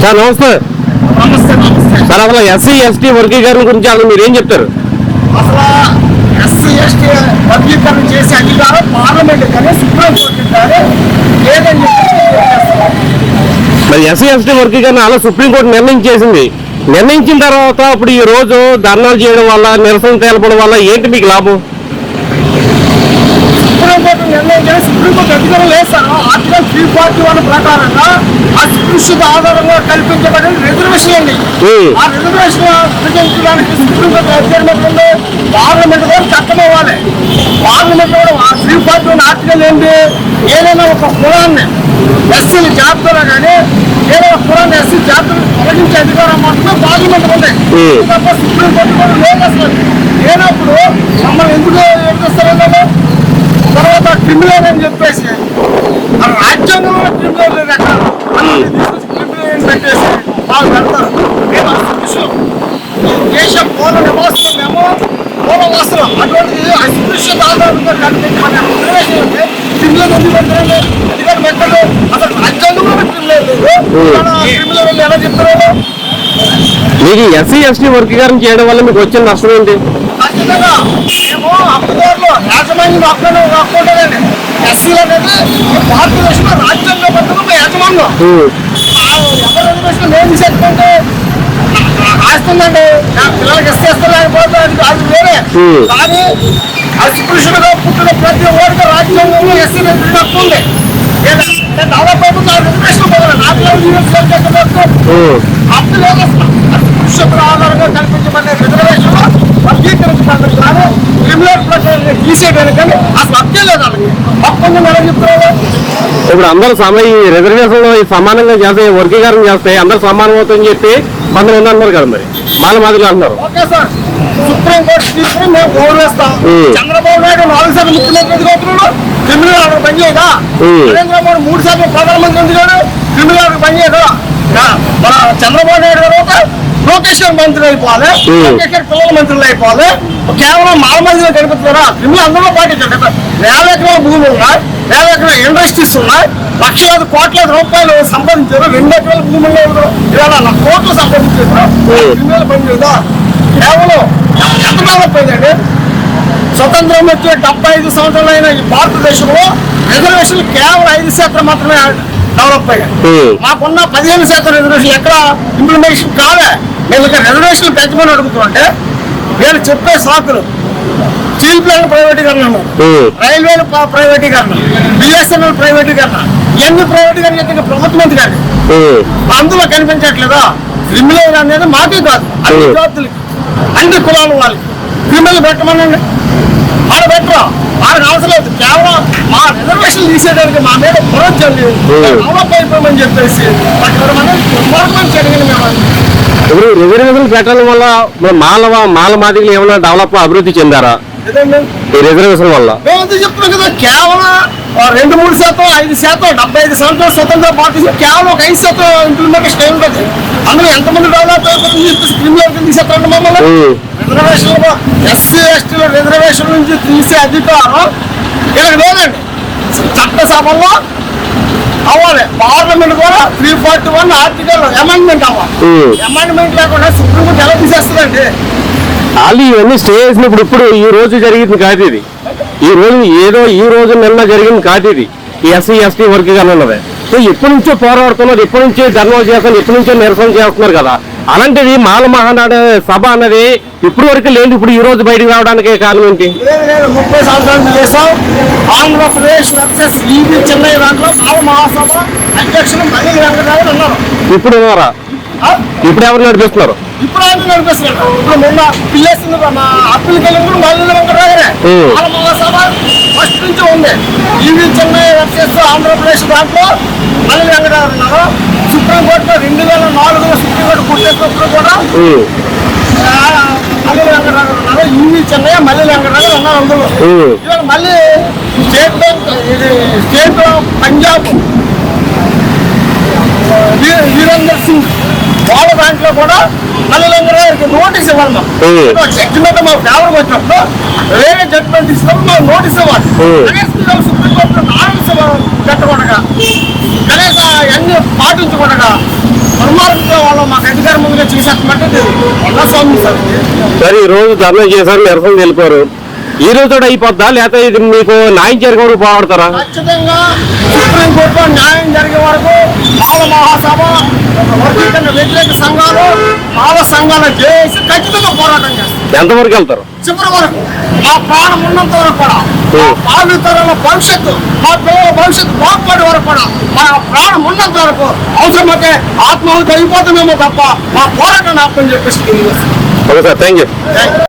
Sir నమస్తే. Sir అసలు SC ST వర్గీకరణ గురించి అసలు మీరు ఏం చెప్తారు? అసలు ఎస్సీ ఎస్టీ వర్గీకరణ చేసే అధికారం పార్లమెంట్ కానీ సుప్రీం కోర్టు కానీ లేదని చెప్పి మరి ఎస్సీ ఎస్టీ వర్గీకరణ అలా సుప్రీంకోర్టు నిర్ణయం చేసింది నిర్ణయించిన తర్వాత ఇప్పుడు ఈ రోజు ధర్నాలు చేయడం వల్ల నిరసన తెలపడం వల్ల ఏంటి మీకు లాభం? సుప్రీం కోర్టు నిర్ణయం చేసి సుప్రీం కోర్టు అధికారం లేదు sir article three forty one ప్రకారంగా అస్పృశ్యత ఆధారంగా కల్పించబడిన రిజర్వేషన్ అండి. ఆ రిజర్వేషన్ ప్రకటించడానికి సుప్రీం కోర్టు అధికారం ఉంది పార్లమెంట్ కూడా చట్టం ఇవ్వాలి పార్లమెంట్ కూడా త్రీ ఫార్టీ వన్ ఆర్టికల్ ఏంటి? ఏదైనా ఒక కులాన్ని ఎస్సీల జాబితాలో కానీ ఏదైనా కులాన్ని ఎస్సీ జాబితాలు తొలగించే అధికారం మాత్రమే పార్లమెంట్ ఉంది. తప్ప సుప్రీం కోర్టు కూడా లేదు అసలు లేనప్పుడు మమ్మల్ని ఎందుకు ఎదురుస్తారో తర్వాత క్రిమినల్ అని చెప్పేసి రాజ్యాంగంలో క్రిమినల్ క్రిమినల్ పెట్టేసి వాళ్ళు పెడతారు. అసలు దేశం మూల నివాసులు మేము మూల వాసులు. అటువంటి అస్పృశ్యత ఆధారంగా క్రిమినల్ ఎందుకు ఎందుకంటే పెట్టండి అసలు రాజ్యాంగంలో క్రిమినల్ లేదు. ఎలా చెప్తారు మీకు ఎస్సీ ఎస్టీ వర్గీకరణ చేయడం వల్ల మీకు వచ్చిన నష్టం ఏంటి? ఖచ్చితంగా మేము హక్కుదారులు యాజమాన్యం హక్కులు హక్కుంటుందండి ఎస్సీలు అనేది భారతదేశంలో రాజ్యాంగబద్ధంగా యాజమాన్యం ఉమ్. ఆ ఎవరి నేను తీసుకుంటే ఆస్తుందండి నా పిల్లలకి ఇస్తే లేకపోతే అది అది వేరే కానీ అస్పృశ్యుడుగా పుట్టిన ప్రతి ఓడికి రాజ్యాంగంలో ఎస్సీ రిజర్వేషన్ హక్కు ఉంది ఏదా? నేను దాదాపు నా రిజర్వేషన్ పోగలను నా పిల్లలు జీవించలేదు ఉమ్. ఆధారంగా కల్పించమనే రిజర్వేషన్ వర్గీకరించడానికి కానీ క్రిమినల్ ప్రకారం తీసేయడానికి కానీ అసలు హక్కే లేదు వాళ్ళకి హక్కు ఉందని ఎలా చెప్తున్నారు ఇప్పుడు అందరూ సమ ఈ రిజర్వేషన్లో సమానంగా చేస్తే వర్గీకరణ చేస్తే అందరూ సమానం అవుతుందని చెప్పి కొంతమంది అన్నారు కదా మరి? మాల మాదిరి అంటున్నారు. Okay sir. మేము గౌరవిస్తాం. చంద్రబాబు నాయుడు నాలుగు సార్లు ముఖ్యమంత్రి అవుతున్నాడు? క్రిమినల్ ఆర్డర్ పనిచేయదా. నరేంద్ర మోడీ మూడు సార్లు ప్రధానమంత్రి ఎందుకు క్రిమినల్ ఆర్డర్ పనిచేయదా? యా, మన చంద్రబాబు నాయుడు గారు ఒక లోకేష్ గారు మంత్రి అయిపోవాలి గారు పిల్లల మంత్రులు అయిపోవాలి. కేవలం మాల మందిలో కనిపిస్తున్నారా? క్రిమినల్ అందరూ పాటించారు కదా వేల ఎకరాల భూములు ఉన్నాయి. వేల ఎకరాల ఇండస్ట్రీస్ ఉన్నాయి. లక్షలాది కోట్లాది రూపాయలు సంపాదించారు. రెండు ఎకరాల భూముల్లో ఇవాళ నా కోట్లు సంపాదించారు. క్రిమినల్ పని కేవలం ఎంత డెవలప్ అయిందండి స్వతంత్రం వచ్చే డెబ్బై ఐదు సంవత్సరాలైన ఈ భారతదేశంలో రిజర్వేషన్లు కేవలం ఐదు శాతం మాత్రమే డెవలప్ అయ్యాయి. మాకున్న పదిహేను శాతం రిజర్వేషన్ ఎక్కడ? ఇంప్లిమెంటేషన్ కాలే. మేము ఇక్కడ రిజర్వేషన్లు పెంచమని అడుగుతుంటే వీళ్ళు చెప్పే సాకులు. స్టీల్ ప్లాంట్ ప్రైవేటీకరణ. రైల్వేలు ప్ర- ప్రైవేటీకరణ బిఎస్ఎన్ఎల్ ప్రైవేటీకరణ ఇవన్నీ ప్రైవేటీకరణ చేస్తే ప్రభుత్వం కానీ. అందులో కనిపించట్లేదా? క్రిమినల్ అనేది మాకే కాదు అన్ని. జాతులకి అన్ని కులాల వాళ్ళకి క్రిమినల్ పెట్టమనండి. ఆడ పెట్టరా? వాళ్ళకి అవసరం లేదు. కేవలం మా రిజర్వేషన్ తీసేయడానికి మా మీద పొరొచ్చండి Hmm. డెవలప్ అయిపోమని చెప్పేసి గవర్నమెంట్ జరిగింది మేము ఇప్పుడు రిజర్వేషన్ పెట్టడం వల్ల మన మాల మాల మాదిరిలు ఏమైనా డెవలప్ అభివృద్ధి చెందారా? ఈ రిజర్వేషన్ వల్ల. చెప్తున్నాం కదా కేవలం రెండు మూడు శాతం ఐదు శాతం డెబ్బై ఐదు సంవత్సరాల స్వతంత్ర పార్టీ కేవలం ఒక ఐదు శాతం ఇంప్లిమెంటేషన్ అయి ఉంటుంది. అందులో ఎంతమంది డెవలప్ అయిపోతుంది క్రిమినల్ కింద తీసేస్తారండి మమ్మల్ని? ఉమ్. రిజర్వేషన్ ఎస్సీ ఎస్టీల రిజర్వేషన్ నుంచి తీసే అధికారం. ఇక్కడ లేదండి. చట్టసభలో అవ్వాలి. పార్లమెంట్ కూడా three forty one article amendment అవ్వాలి. అమెండ్మెంట్ లేకుండా సుప్రీంకోర్టు ఎలా తీసేస్తుందండి వాళ్ళు ఇవన్నీ స్టే చేసినప్పుడు ఇప్పుడు ఈ రోజు జరిగింది కాదు ఇది. ఈ రోజు ఏదో ఈ రోజు నిన్న జరిగింది కాదు ఇది. ఈ ఎస్సీ ఎస్టీ వర్గీకరణ ఉన్నది. సో ఎప్పటి నుంచో పోరాడుతున్నారు ఎప్పటి నుంచో ధర్నాలు చేస్తున్నారు ఎప్పటి నుంచో నిరసన చేస్తున్నారు కదా. అలాంటిది మాల మహానాడు సభ అన్నది ఇప్పటి వరకు లేదు ఇప్పుడు ఈ రోజు బయటకు రావడానికి కారణం ఏంటి? ముప్పై సంవత్సరాలు చేసాం ఆంధ్రప్రదేశ్ వర్సెస్ ఈబీ చెన్నై దాంట్లో మాల మహాసభ అధ్యక్షులు మళ్ళీ వెంకటరావు ఉన్నారు. ఇప్పుడు ఉన్నారా? ఇప్పుడు ఎవరు నడిపిస్తున్నారు? ఇప్పుడు ఆయన నడిపిస్తున్నారు ఇప్పుడు మొన్న పిల్లేస్తుంది మా అప్పులకి వెళ్ళిన కూడా మళ్ళీ వెంకటరావునే ఉం. మాల మహాసభ ఫస్ట్ నుంచి ఉంది. ఈబీ చెన్నై వర్సెస్ ఆంధ్రప్రదేశ్ దాంట్లో మళ్ళీ వెంకటరావు ఉన్నారు. సుప్రీంకోర్టులో రెండు వేల నాలుగులో సుప్రీంకోర్టు కొట్టేసినప్పుడు కూడా మళ్ళీ ఉన్నారు ఈవీ చెన్నై మళ్ళీ వెంకటరావు ఉన్నారు ఉమ్, ఇవాళ మళ్ళీ స్టేట్ బ్యాంక్ ఇది స్టేట్ పంజాబ్. వీరేందర్ సింగ్ వాళ్ళ బ్యాంక్ కూడా మళ్ళీ గారికి నోటీస్ ఇవ్వాలి మాకు. జడ్జిమెంట్ మా ఫేవర్ వచ్చినప్పుడు వేరే జడ్జిమెంట్ ఇచ్చినప్పుడు మాకు నోటీస్ ఇవ్వాలి. సుప్రీంకోర్టు నాలుగు పెట్టకుండా స్వామి సార్. ఈ రోజు ధర్నా చేశారు నిరసన తెలిపారు. ఈ రోజు కూడా అయిపోద్దా? లేకపోతే ఇది మీకు న్యాయం జరిగే వరకు పోరాడతారా? ఖచ్చితంగా సుప్రీంకోర్టులో న్యాయం జరిగే వరకు మాల మహాసభ వర్గీకరణ వ్యతిరేక సంఘాలు మాల సంఘాలు చేసి ఖచ్చితంగా పోరాటం చేస్తాం. ఎంతవరకు వెళ్తారు? చివరి వరకు. మా ప్రాణం ఉన్నంత వరకు కూడా. భవిష్యత్తు మా పిల్లల భవిష్యత్తు బాగుపడే వరకు కూడా. మా ప్రాణం ఉన్నంత వరకు అవసరమైతే ఆత్మహత్య అయిపోతుందేమో తప్ప మా పోరాటాన్ని ఆపని చెప్పేసి ఓకే సార్ థ్యాంక్ యూ